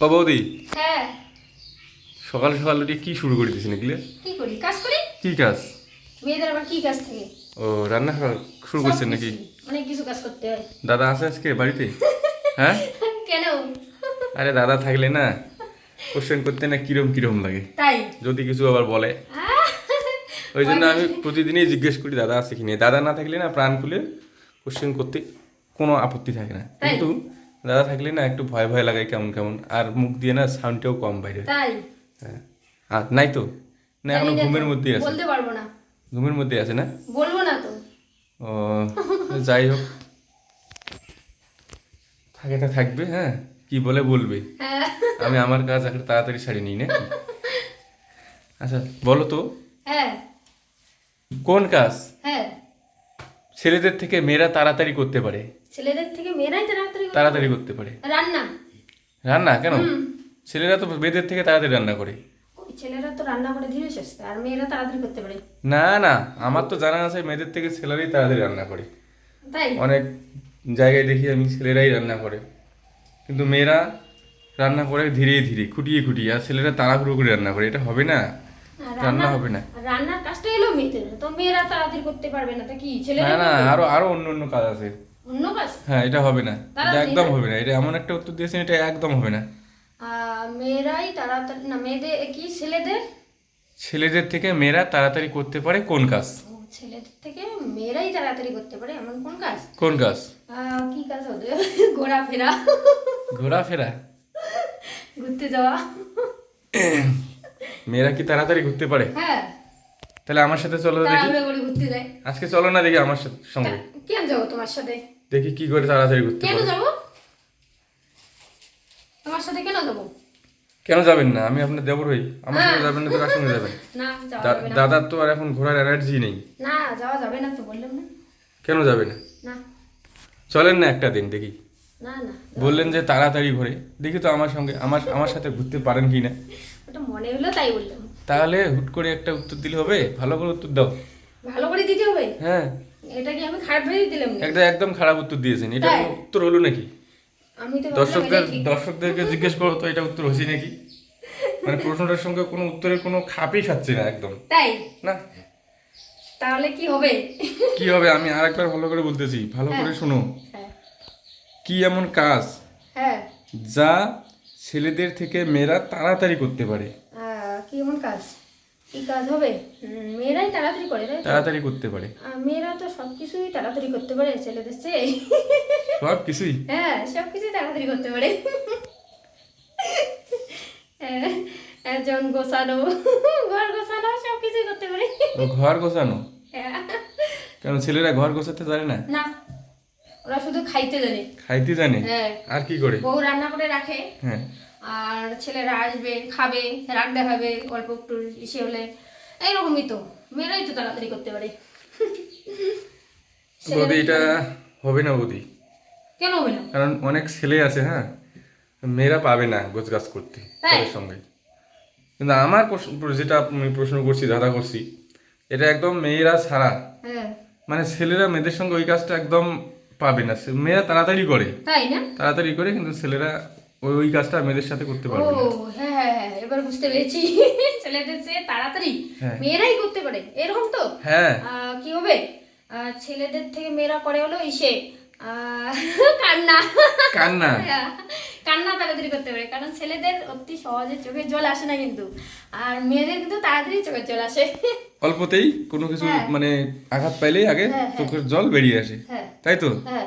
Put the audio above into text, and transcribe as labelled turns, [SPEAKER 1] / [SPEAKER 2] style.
[SPEAKER 1] ও বৌদি।
[SPEAKER 2] হ্যাঁ।
[SPEAKER 1] সকাল সকাল উঠে কি শুরু করে দিয়েছেন এগুলো
[SPEAKER 2] কি করি? কাজ করি?
[SPEAKER 1] কি কাজ?
[SPEAKER 2] মেয়েদের আবার কি কাজ থাকে?
[SPEAKER 1] ও রান্না শুরু করছেন নাকি?
[SPEAKER 2] অনেক কিছু কাজ করতে হয়।
[SPEAKER 1] দাদা আছে আজকে বাড়িতে? হ্যাঁ?
[SPEAKER 2] কেন?
[SPEAKER 1] আরে দাদা থাকলে না কোশ্চেন করতে না কিরম কিরম লাগে।
[SPEAKER 2] তাই?
[SPEAKER 1] যদি কিছু আবার বলে। ওই জন্য আমি প্রতিদিনই জিজ্ঞেস করি দাদা আছে কি নেই? দাদা না থাকলে না প্রাণ খুলে কোশ্চেন করতে কোনো আপত্তি থাকে না। কিন্তু দাদা থাকলে না একটু ভয় ভয় লাগে কেমন কেমন। আর মুখ দিয়ে না সাউন্ডটাও কম বাইরে।
[SPEAKER 2] তাই?
[SPEAKER 1] হ্যাঁ। আর নাই তো? না
[SPEAKER 2] এখনও
[SPEAKER 1] ঘুমের মধ্যেই আছে।
[SPEAKER 2] বলতে পারব না।
[SPEAKER 1] ঘুমের মধ্যে আছে না?
[SPEAKER 2] বলব না তো।
[SPEAKER 1] ও যাই হোক। থাকে না থাকবে হ্যাঁ। কি বলে বলবে?
[SPEAKER 2] হ্যাঁ।
[SPEAKER 1] আমি আমার কাজ এখন তাড়াতাড়ি সারি নিই না আচ্ছা বলো তো।
[SPEAKER 2] হ্যাঁ।
[SPEAKER 1] কোন কাজ?
[SPEAKER 2] হ্যাঁ।
[SPEAKER 1] ছেলেদের থেকে মেয়েরা তাড়াতাড়ি করতে পারে।
[SPEAKER 2] ছেলেদের থেকে মেয়েরাই করে।
[SPEAKER 1] তাড়াতাড়ি করতে পারে।
[SPEAKER 2] রান্না।
[SPEAKER 1] রান্না? কেন? ছেলেরা তো মেয়েদের থেকে তাড়াতাড়ি রান্না করে।
[SPEAKER 2] ছেলেরা তো রান্না করে ধীরে সুস্থে আর মেয়েরা তাড়াতাড়ি করতে পারে।
[SPEAKER 1] না না আমার তো জানা আছে মেয়েদের থেকে ছেলেরাই তাড়াতাড়ি রান্না করে।
[SPEAKER 2] তাই?
[SPEAKER 1] অনেক জায়গায় দেখি আমি ছেলেরাই রান্না করে। কিন্তু মেয়েরা রান্না করে ধীরে ধীরে খুঁটিয়ে খুঁটিয়ে আর ছেলেরা তাড়াহুড়ো করে রান্না করে। এটা হবে না? রান্না হবে না।
[SPEAKER 2] রান্নার কাজটা এলো মেয়েদের। তো মেয়েরা তাড়াতাড়ি করতে পারবে না তা কি?
[SPEAKER 1] না
[SPEAKER 2] ছেলেরা
[SPEAKER 1] না আরও আরও অন্য অন্য কাজ আছে।
[SPEAKER 2] অন্য কাজ?
[SPEAKER 1] হ্যাঁ এটা হবে না। এটা একদম হবে না। এটা এমন একটা উত্তর দিয়েছেন এটা একদম হবে না।
[SPEAKER 2] মেয়েরাই তাড়াতাড়ি না মেয়েদের কি ছেলেদের?
[SPEAKER 1] ছেলেদের থেকে মেয়েরা তাড়াতাড়ি করতে পারে কোন কাজ?
[SPEAKER 2] ছেলেদের থেকে মেয়েরাই তাড়াতাড়ি করতে পারে এমন কোন কাজ?
[SPEAKER 1] কোন কাজ?
[SPEAKER 2] কি কাজ হবে? ঘোরাফেরা।
[SPEAKER 1] ঘোরাফেরা?
[SPEAKER 2] ঘুরতে যাওয়া।
[SPEAKER 1] মেয়েরা কি তাড়াতাড়ি ঘুরতে পারে?
[SPEAKER 2] হ্যাঁ।
[SPEAKER 1] তাহলে আমার সাথে চলো দেখি।
[SPEAKER 2] ঘুরতে
[SPEAKER 1] আজকে চলো না দেখি আমার সাথে সঙ্গে।
[SPEAKER 2] কেন যাব তোমার সাথে?
[SPEAKER 1] দেখি কি করে তাড়াতাড়ি ঘুরতে
[SPEAKER 2] কেন যাব? তোমার সাথে কেন যাব?
[SPEAKER 1] কেন যাবেন না? আমি আপনার দেবর হই। আমার সঙ্গে যাবেন না তো কার সঙ্গে যাবেন? দাদার তো আর এখন ঘোরার এনার্জি নেই।
[SPEAKER 2] না যাওয়া যাবে না তো বললাম না।
[SPEAKER 1] কেন যাবে না?
[SPEAKER 2] না।
[SPEAKER 1] চলেন না একটা দিন দেখি।
[SPEAKER 2] না না
[SPEAKER 1] বললেন যে তাড়াতাড়ি ঘোরে। দেখি তো আমার সঙ্গে আমার আমার সাথে ঘুরতে পারেন কি না।
[SPEAKER 2] ওটা মনে হলো তাই বললাম।
[SPEAKER 1] তাহলে হুট করে একটা উত্তর দিলে হবে? ভালো করে উত্তর দাও।
[SPEAKER 2] ভালো করে দিতে হবে?
[SPEAKER 1] হ্যাঁ।
[SPEAKER 2] এটা কি আমি খারাপ ভেবে দিলাম
[SPEAKER 1] একটা একদম খারাপ উত্তর দিয়েছেন। এটা উত্তর হলো নাকি?
[SPEAKER 2] আমি তো
[SPEAKER 1] দর্শকদের দর্শকদেরকে জিজ্ঞেস করো তো এটা উত্তর হয়েছে নাকি? মানে প্রশ্নটার সঙ্গে কোনো উত্তরের কোনো খাপই খাচ্ছে না একদম।
[SPEAKER 2] তাই?
[SPEAKER 1] না?
[SPEAKER 2] তাহলে কি হবে?
[SPEAKER 1] কি হবে? আমি আরেকবার ভালো করে বলতেছি। ভালো করে শোনো।
[SPEAKER 2] হ্যাঁ।
[SPEAKER 1] কি এমন কাজ
[SPEAKER 2] হ্যাঁ।
[SPEAKER 1] যা ছেলেদের থেকে মেয়েরা তাড়াতাড়ি করতে পারে?
[SPEAKER 2] কি এমন কাজ? কি কাজ হবে? মেয়েরাই তাড়াতাড়ি করে তাই
[SPEAKER 1] তাড়াতাড়ি করতে পারে।
[SPEAKER 2] মেয়েরা তো সব কিছুই তাড়াতাড়ি করতে পারে ছেলেদের চেয়ে।
[SPEAKER 1] সব কিছুই?
[SPEAKER 2] হ্যাঁ সব কিছুই তাড়াতাড়ি করতে পারে। হ্যাঁ, হ্যাঁ, গোছানো ঘর গোছানো সব কিছুই করতে পারে।
[SPEAKER 1] ঘর গোছানো?
[SPEAKER 2] হ্যাঁ।
[SPEAKER 1] কেন ছেলেরা ঘর গোছাতে জানে না?
[SPEAKER 2] না ওরা শুধু খাইতে জানে।
[SPEAKER 1] খাইতে জানে?
[SPEAKER 2] হ্যাঁ।
[SPEAKER 1] আর কি করে?
[SPEAKER 2] বউ রান্না করে রাখে।
[SPEAKER 1] হ্যাঁ।
[SPEAKER 2] আর ছেলেরা আসবে খাবে রাগ দেখাবে অল্প একটু ইসে হলে। এইরকমই তো মেয়েরাই তো তাড়াতাড়ি করতে পারে।
[SPEAKER 1] বৌদি এটা হবে না বৌদি?
[SPEAKER 2] কেন হবে না?
[SPEAKER 1] কারণ অনেক ছেলে আছে হ্যাঁ? মেয়েরা পাবে না গোছ গাছ করতে তাদের সঙ্গে। কিন্তু আমার যেটা আমি প্রশ্ন করছি দাদা করছি এটা একদম মেয়েরা ছাড়া।
[SPEAKER 2] হ্যাঁ।
[SPEAKER 1] মানে ছেলেরা মেয়েদের সঙ্গে ওই কাজটা একদম পাবে না। মেয়েরা তাড়াতাড়ি করে।
[SPEAKER 2] তাই না?
[SPEAKER 1] তাড়াতাড়ি করে কিন্তু ছেলেরা ওই ওই কাজটা মেয়েদের সাথে করতে পারবে না।
[SPEAKER 2] হ্যাঁ হ্যাঁ হ্যাঁ এবার বুঝতে পেরেছি। ছেলেদের তাড়াতাড়ি
[SPEAKER 1] হ্যাঁ।
[SPEAKER 2] মেয়েরাই করতে পারে এরকম তো?
[SPEAKER 1] হ্যাঁ।
[SPEAKER 2] কি হবে? ছেলেদের থেকে মেয়েরা করে হলো ইসে কান্না।
[SPEAKER 1] কান্না?
[SPEAKER 2] হ্যাঁ, কান্না তাড়াতাড়ি করতে পারে কারণ ছেলেদের অতি সহজে চোখে জল আসে না কিন্তু। আর মেয়েদের কিন্তু তাড়াতাড়ি চোখে জল আসে।
[SPEAKER 1] অল্পতেই কোনো কিছু
[SPEAKER 2] হ্যাঁ।
[SPEAKER 1] মানে আঘাত পাইলেই আগে। চোখের জল বেরিয়ে আসে। তাই তো?
[SPEAKER 2] হ্যাঁ।